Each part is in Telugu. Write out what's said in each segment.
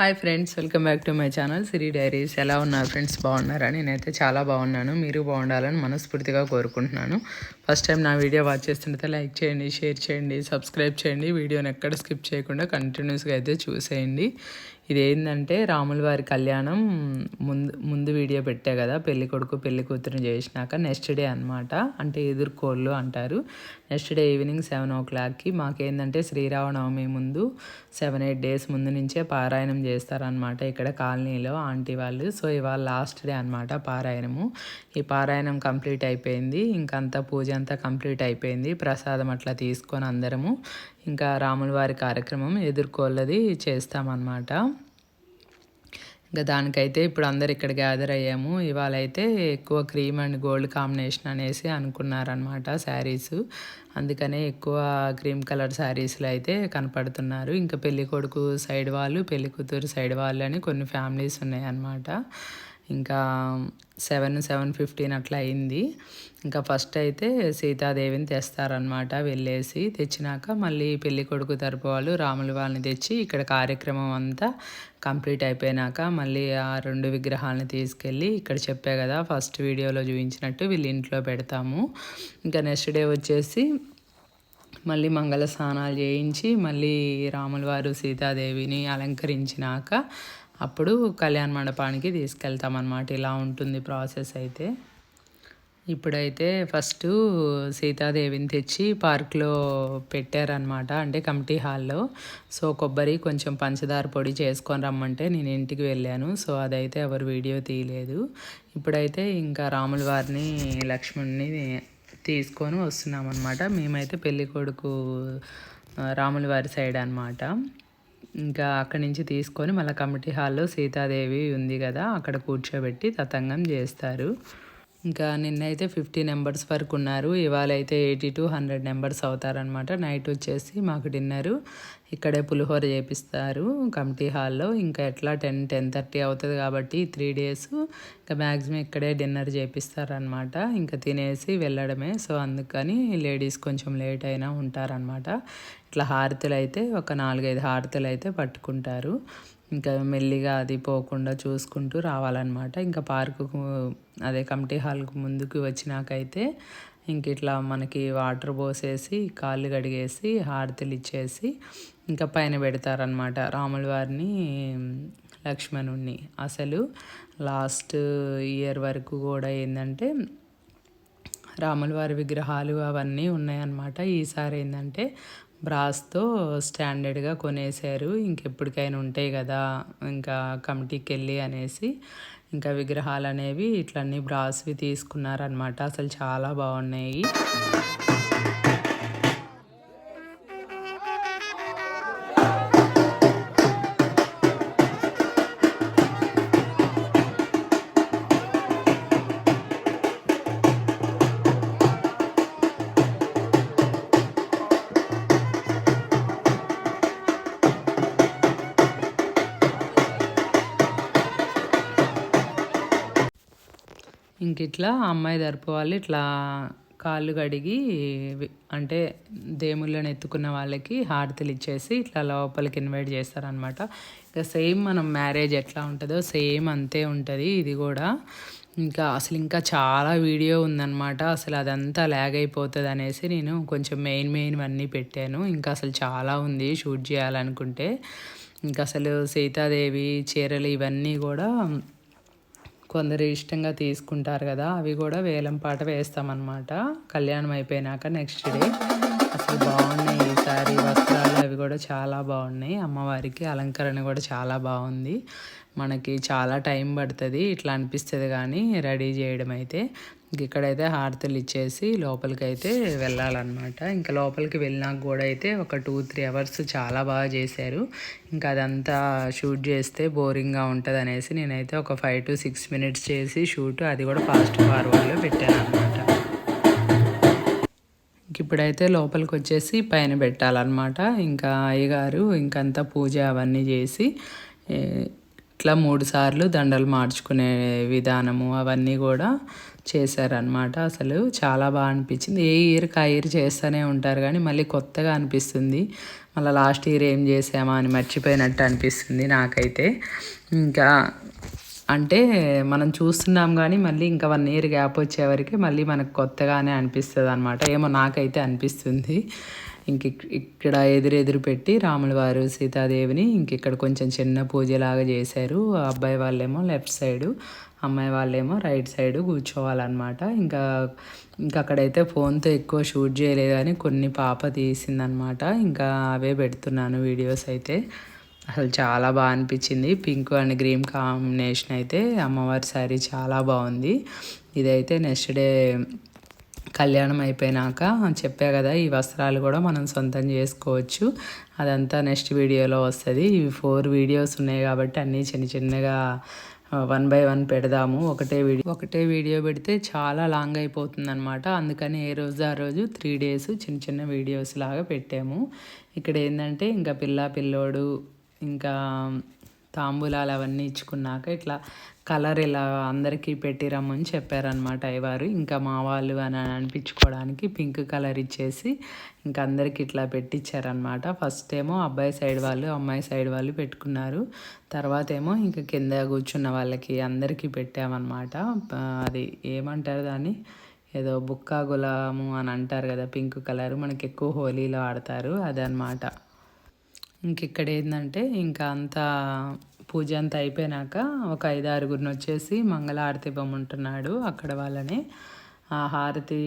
Hi friends welcome back to my channel Siri diaries. ఎలా ఉన్నారు ఫ్రెండ్స్? బాగున్నారా? నేనైతే చాలా బాగున్నాను. మీరు బాగుండాలని మనస్ఫూర్తిగా కోరుకుంటున్నాను. ఫస్ట్ టైం నా వీడియో వాచ్ చేస్తుంటే లైక్ చేయండి షేర్ చేయండి సబ్స్క్రైబ్ చేయండి. వీడియోని ఎక్కడ స్కిప్ చేయకుండా కంటిన్యూస్గా అయితే చూసేయండి. ఇది ఏంటంటే రాముల వారి కళ్యాణం ముందు ముందు వీడియో పెట్టా కదా పెళ్ళి కొడుకు పెళ్ళి కూతురు చేసినాక నెక్స్ట్ డే అనమాట అంటే ఎదుర్కోళ్ళు అంటారు. నెక్స్ట్ డే ఈవినింగ్ సెవెన్ ఓ క్లాక్కి మాకేందంటే శ్రీరామనవమి ముందు సెవెన్ ఎయిట్ డేస్ ముందు నుంచే పారాయణం చేస్తారనమాట ఇక్కడ కాలనీలో ఆంటీ వాళ్ళు. సో ఇవాళ లాస్ట్ డే అనమాట పారాయణము. ఈ పారాయణం కంప్లీట్ అయిపోయింది. ఇంకంతా పూజ అంతా కంప్లీట్ అయిపోయింది. ప్రసాదం అట్లా తీసుకొని అందరము ఇంకా రాముల వారి కార్యక్రమం ఎదుర్కోళ్ళది చేస్తామన్నమాట. ఇంకా దానికైతే ఇప్పుడు అందరు ఇక్కడ గ్యాదర్ అయ్యాము. ఇవాళ అయితే ఎక్కువ క్రీమ్ అండ్ గోల్డ్ కాంబినేషన్ అనేసి అనుకున్నారనమాట శారీస్. అందుకనే ఎక్కువ క్రీమ్ కలర్ శారీస్లో అయితే కనపడుతున్నారు. ఇంకా పెళ్ళి కొడుకు సైడ్ వాళ్ళు పెళ్ళి కూతురు సైడ్ వాళ్ళు అని కొన్ని ఫ్యామిలీస్ ఉన్నాయన్నమాట. ఇంకా సెవెన్ సెవెన్ ఫిఫ్టీన్ అట్లా అయింది. ఇంకా ఫస్ట్ అయితే సీతాదేవిని తెస్తారనమాట వెళ్ళేసి తెచ్చినాక మళ్ళీ పెళ్ళి కొడుకు తరపు వాళ్ళు రాముల వాళ్ళని తెచ్చి ఇక్కడ కార్యక్రమం అంతా కంప్లీట్ అయిపోయినాక మళ్ళీ ఆ రెండు విగ్రహాలను తీసుకెళ్ళి ఇక్కడ చెప్పే కదా ఫస్ట్ వీడియోలో చూపించినట్టు వీళ్ళు ఇంట్లో పెడతాము. ఇంకా నెక్స్ట్ డే వచ్చేసి మళ్ళీ మంగళ స్నానాలు చేయించి మళ్ళీ రాముల వారు సీతాదేవిని అలంకరించినాక అప్పుడు కళ్యాణ మండపానికి తీసుకెళ్తామన్నమాట. ఇలా ఉంటుంది ప్రాసెస్ అయితే. ఇప్పుడైతే ఫస్ట్ సీతాదేవిని తెచ్చి పార్క్లో పెట్టారనమాట అంటే కమిటీ హాల్లో. సో కొబ్బరి కొంచెం పంచదార పొడి చేసుకొని రమ్మంటే నేను ఇంటికి వెళ్ళాను. సో అదైతే ఎవరు వీడియో తీయలేదు. ఇప్పుడైతే ఇంకా రాముల వారిని లక్ష్మణ్ని తీసుకొని వస్తున్నాం అనమాట మేమైతే పెళ్ళికొడుకు రాముల వారి సైడ్ అనమాట ఇంకా అక్కడి నుంచి తీసుకొని మళ్ళీ కమిటీ హాల్లో సీతాదేవి ఉంది కదా అక్కడ కూర్చోబెట్టి తతంగం చేస్తారు. ఇంకా నిన్నైతే ఫిఫ్టీ నెంబర్స్ వరకు ఉన్నారు. ఇవాళ అయితే ఎయిటీ టు హండ్రెడ్ నెంబర్స్ అవుతారనమాట నైట్ వచ్చేసి మాకు డిన్నరు. ఇక్కడే పులిహోర చేపిస్తారు కమిటీ హాల్లో. ఇంకా ఎట్లా టెన్ టెన్ థర్టీ అవుతుంది కాబట్టి త్రీ డేస్ ఇంకా మ్యాక్సిమం ఇక్కడే డిన్నర్ చేపిస్తారనమాట ఇంకా తినేసి వెళ్ళడమే. సో అందుకని లేడీస్ కొంచెం లేట్ అయినా ఉంటారనమాట ఇట్లా హారతులు అయితే ఒక నాలుగైదు హారతులు అయితే పట్టుకుంటారు. ఇంకా మెల్లిగా అది పోకుండా చూసుకుంటూ రావాలన్నమాట. ఇంకా పార్కుకు అదే కమిటీ హాల్కు ముందుకు వచ్చినాకైతే ఇంక ఇట్లా మనకి వాటర్ పోసేసి కాళ్ళు కడిగేసి హారతులు ఇచ్చేసి ఇంకా పైన పెడతారనమాట రాముల వారిని లక్ష్మణుణ్ణి. అసలు లాస్ట్ ఇయర్ వరకు కూడా ఏంటంటే రాముల వారి విగ్రహాలు అవన్నీ ఉన్నాయన్నమాట. ఈసారి ఏంటంటే బ్రాస్తో స్టాండర్డ్గా కొనేశారు. ఇంకెప్పటికైనా ఉంటాయి కదా ఇంకా కమిటీకి వెళ్ళి అనేసి ఇంకా విగ్రహాలు అనేవి ఇట్లన్నీ బ్రాస్వి తీసుకున్నారనమాట అసలు చాలా బాగున్నాయి. ఇంక ఇట్లా అమ్మాయి తరపు వాళ్ళు ఇట్లా కాళ్ళు కడిగి అంటే దేముళ్ళని ఎత్తుకున్న వాళ్ళకి హారతులు ఇచ్చేసి ఇట్లా లోపలికి ఇన్వైట్ చేస్తారనమాట ఇక సేమ్ మనం మ్యారేజ్ ఎట్లా ఉంటుందో సేమ్ అంతే ఉంటుంది ఇది కూడా. ఇంకా అసలు ఇంకా చాలా వీడియో ఉందన్నమాట. అసలు అదంతా ల్యాగ్ అయిపోతుంది అనేసి నేను కొంచెం మెయిన్ మెయిన్ అన్నీ పెట్టాను. ఇంకా అసలు చాలా ఉంది షూట్ చేయాలనుకుంటే. ఇంకా అసలు సీతాదేవి చీరలు ఇవన్నీ కూడా కొందరు ఇష్టంగా తీసుకుంటారు కదా అవి కూడా వేలం పాట వేస్తామన్నమాట. కళ్యాణం అయిపోయినాక నెక్స్ట్ డే అసలు బాగున్నాయి ఈసారి వస్త్రాలు అవి కూడా చాలా బాగున్నాయి. అమ్మవారికి అలంకరణ కూడా చాలా బాగుంది. మనకి చాలా టైం పడుతుంది ఇట్లా అనిపిస్తుంది కానీ రెడీ చేయడం అయితే. ఇక్కడైతే హారతులు ఇచ్చేసి లోపలికి అయితే వెళ్ళాలన్నమాట. ఇంకా లోపలికి వెళ్ళినాక కూడా అయితే ఒక టూ త్రీ అవర్స్ చాలా బాగా చేశారు. ఇంకా అదంతా షూట్ చేస్తే బోరింగ్గా ఉంటుంది అనేసి నేనైతే ఒక ఫైవ్ టు సిక్స్ మినిట్స్ చేసి షూట్ అది కూడా ఫాస్ట్ ఫార్వర్డ్లో పెట్టాను అనమాట ఇప్పుడైతే లోపలికి వచ్చేసి పైన పెట్టాలన్నమాట. ఇంకా అయ్యగారు ఇంకంతా పూజ అవన్నీ చేసి ఇట్లా మూడు సార్లు దండలు మార్చుకునే విధానము అవన్నీ కూడా చేశారనమాట అసలు చాలా బాగా అనిపించింది. ఏ ఇయర్కి ఆ ఇయర్ చేస్తూనే ఉంటారు కానీ మళ్ళీ కొత్తగా అనిపిస్తుంది. మళ్ళీ లాస్ట్ ఇయర్ ఏం చేసామా అని మర్చిపోయినట్టు అనిపిస్తుంది నాకైతే. ఇంకా అంటే మనం చూస్తున్నాం కానీ మళ్ళీ ఇంకా వన్ ఇయర్ గ్యాప్ వచ్చేవరకు మళ్ళీ మనకు కొత్తగానే అనిపిస్తుంది అనమాట ఏమో నాకైతే అనిపిస్తుంది. ఇంక ఇక్కడ ఎదురెదురు పెట్టి రాముల వారు సీతాదేవిని ఇంక ఇక్కడ కొంచెం చిన్న పూజలాగా చేశారు. ఆ అబ్బాయి వాళ్ళేమో లెఫ్ట్ సైడు అమ్మాయి వాళ్ళేమో రైట్ సైడ్ కూర్చోవాలన్నమాట. ఇంకా ఇంకా అక్కడైతే ఫోన్తో ఎక్కువ షూట్ చేయలేదు కానీ కొన్ని పాప తీసిందనమాట ఇంకా అవే పెడుతున్నాను వీడియోస్ అయితే. అసలు చాలా బాగా అనిపించింది. పింక్ అండ్ గ్రీన్ కాంబినేషన్ అయితే అమ్మవారి శారీ చాలా బాగుంది. ఇదైతే నెక్స్ట్ డే కళ్యాణం అయిపోయినాక చెప్పా కదా ఈ వస్త్రాలు కూడా మనం సొంతం చేసుకోవచ్చు. అదంతా నెక్స్ట్ వీడియోలో వస్తుంది. ఇవి ఫోర్ వీడియోస్ ఉన్నాయి కాబట్టి అన్నీ చిన్న చిన్నగా వన్ బై వన్ పెడదాము ఒకటే వీడియో. ఒకటే వీడియో పెడితే చాలా లాంగ్ అయిపోతుంది అనమాట అందుకని ఏ రోజు ఆ రోజు త్రీ డేస్ చిన్న చిన్న వీడియోస్ లాగా పెట్టాము. ఇక్కడ ఏంటంటే ఇంకా పిల్ల పిల్లోడు ఇంకా తాంబూలాలు అవన్నీ ఇచ్చుకున్నాక ఇట్లా కలర్ ఇలా అందరికీ పెట్టిరమ్మని చెప్పారనమాట అయ్యవారు. ఇంకా మా వాళ్ళు అని అనిపించుకోవడానికి పింక్ కలర్ ఇచ్చేసి ఇంకా అందరికి ఇట్లా పెట్టించారనమాట ఫస్ట్ ఏమో అబ్బాయి సైడ్ వాళ్ళు అమ్మాయి సైడ్ వాళ్ళు పెట్టుకున్నారు. తర్వాత ఏమో ఇంకా కింద కూర్చున్న వాళ్ళకి అందరికీ పెట్టామన్నమాట. అది ఏమంటారు దాన్ని? ఏదో బుక్కా గులాము అని అంటారు కదా పింక్ కలర్. మనకి ఎక్కువ హోలీలో ఆడతారు అదనమాట ఇక్కడ ఏంటంటే ఇంకా అంతా పూజ అంతా అయిపోయినాక ఒక ఐదు ఆరుగురిని వచ్చేసి మంగళహారతి ఇవ్వమంటున్నాడు అక్కడ వాళ్ళని ఆ హారతి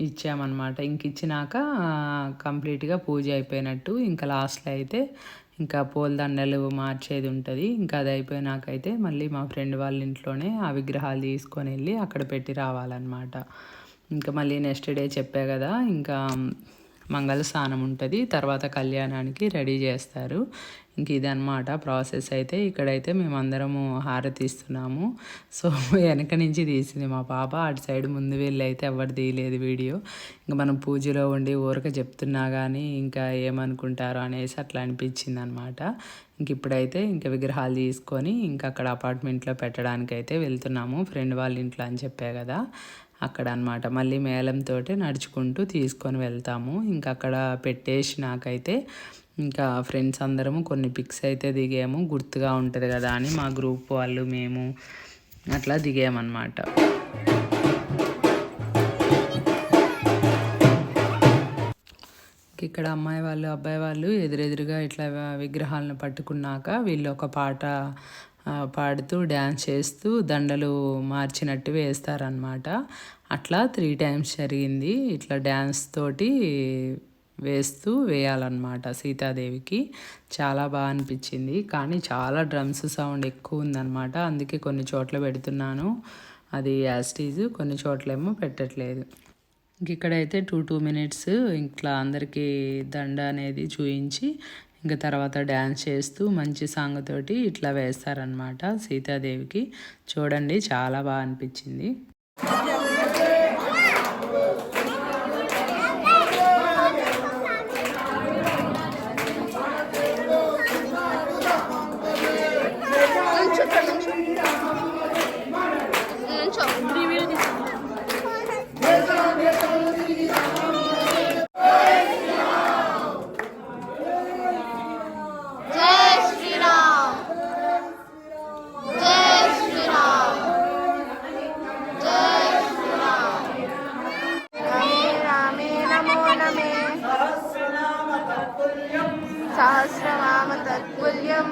ఇచ్చామన్నమాట. ఇంక ఇచ్చినాక కంప్లీట్గా పూజ అయిపోయినట్టు ఇంకా లాస్ట్లో అయితే ఇంకా పూలదండలు మార్చేది ఉంటుంది. ఇంకా అది అయిపోయినాకైతే మళ్ళీ మా ఫ్రెండ్ వాళ్ళ ఇంట్లోనే ఆ విగ్రహాలు తీసుకొని వెళ్ళి అక్కడ పెట్టి రావాలన్నమాట. ఇంకా మళ్ళీ నెక్స్ట్ డే చెప్పా కదా ఇంకా మంగళ స్నానం ఉంటుంది. తర్వాత కళ్యాణానికి రెడీ చేస్తారు. ఇంక ఇదనమాట ప్రాసెస్ అయితే. ఇక్కడైతే మేమందరము హారతి ఇస్తున్నాము సో వెనక నుంచి తీసింది మా పాప. అటు సైడ్ ముందు వెళ్ళి అయితే ఎవరు తీయలేదు వీడియో. ఇంకా మనం పూజలో ఉండి ఊరక చెప్తున్నా కానీ ఇంకా ఏమనుకుంటారో అనేసి అట్లా అనిపించింది అనమాట ఇంక ఇప్పుడైతే ఇంకా విగ్రహాలు తీసుకొని ఇంకా అక్కడ అపార్ట్మెంట్లో పెట్టడానికి అయితే వెళ్తున్నాము. ఫ్రెండ్ వాళ్ళ ఇంట్లో అని చెప్పా కదా. అక్కడ అన్నమాట మళ్ళీ మేళంతో నడుచుకుంటూ తీసుకొని వెళ్తాము. ఇంకా అక్కడ పెట్టేసినాకైతే ఇంకా ఫ్రెండ్స్ అందరము కొన్ని పిక్స్ అయితే దిగాము. గుర్తుగా ఉంటుంది కదా అని మా గ్రూప్ వాళ్ళు మేము అట్లా దిగామన్నమాట. ఇక్కడ అమ్మాయి వాళ్ళు అబ్బాయి వాళ్ళు ఎదురెదురుగా ఇట్లా విగ్రహాలను పట్టుకున్నాక వీళ్ళు ఒక పాట పాడుతూ డ్యాన్స్ చేస్తూ దండలు మార్చినట్టు వేస్తారనమాట అట్లా త్రీ టైమ్స్ జరిగింది. ఇట్లా డ్యాన్స్ తోటి వేస్తూ వేయాలన్నమాట సీతాదేవికి. చాలా బాగా అనిపించింది. కానీ చాలా డ్రమ్స్ సౌండ్ ఎక్కువ ఉందన్నమాట. అందుకే కొన్ని చోట్ల పెడుతున్నాను. అది యాస్టీజ్ కొన్ని చోట్లేమో పెట్టట్లేదు. ఇంక ఇక్కడైతే టూ టూ మినిట్స్ ఇట్లా అందరికీ దండ అనేది చూయించి ఇంకా తర్వాత డ్యాన్స్ చేస్తూ మంచి సాంగ్ తోటి ఇట్లా వేస్తారనమాట సీతాదేవికి. చూడండి చాలా బాగా అనిపించింది. రామ తత్పుల్యం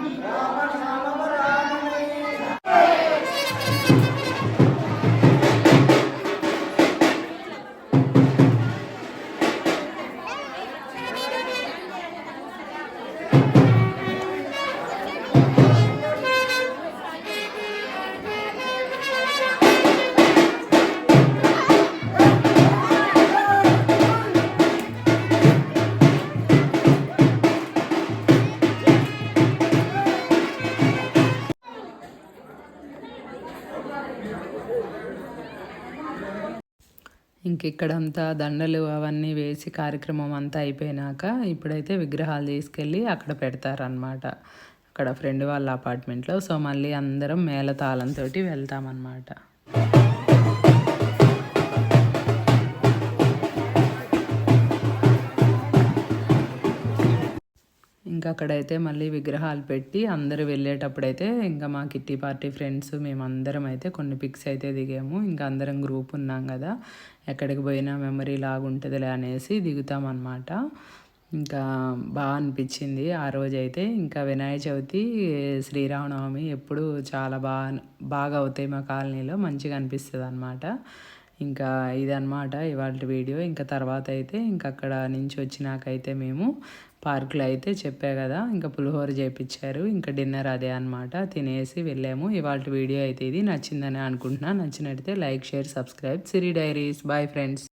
మనకి ఇక్కడంతా దండలు అవన్నీ వేసి కార్యక్రమం అంతా అయిపోయినాక ఇప్పుడైతే విగ్రహాలు తీసుకెళ్ళి అక్కడ పెడతారనమాట అక్కడ ఫ్రెండ్ వాళ్ళ అపార్ట్మెంట్లో. సో మళ్ళీ అందరం మేళతాళంతో వెళ్తామన్నమాట. ఇంకా అక్కడైతే మళ్ళీ విగ్రహాలు పెట్టి అందరూ వెళ్ళేటప్పుడైతే ఇంకా మా కిట్టి పార్టీ ఫ్రెండ్స్ మేమందరం అయితే కొన్ని పిక్స్ అయితే దిగాము. ఇంకా అందరం గ్రూప్ ఉన్నాం కదా. ఎక్కడికి పోయినా మెమరీ లాగా ఉంటుందిలే అనేసి దిగుతామన్నమాట. ఇంకా బాగా అనిపించింది. ఆ రోజు అయితే ఇంకా వినాయక చవితి శ్రీరామనవమి ఎప్పుడు చాలా బాగా బాగా అవుతాయి మా కాలనీలో. మంచిగా అనిపిస్తుంది అనమాట ఇంకా ఇదనమాట ఇవాళ వీడియో. ఇంకా తర్వాత అయితే ఇంకా అక్కడ నుంచి వచ్చినాకైతే మేము పార్కులో అయితే చెప్పా కదా ఇంకా పులిహోర చేపించారు ఇంకా డిన్నర్ అదే అనమాట తినేసి వెళ్ళాము. ఇవాళ వీడియో అయితే ఇది నచ్చిందని అనుకుంటున్నా. నచ్చినట్టయితే like share subscribe. Siri diaries. Bye friends.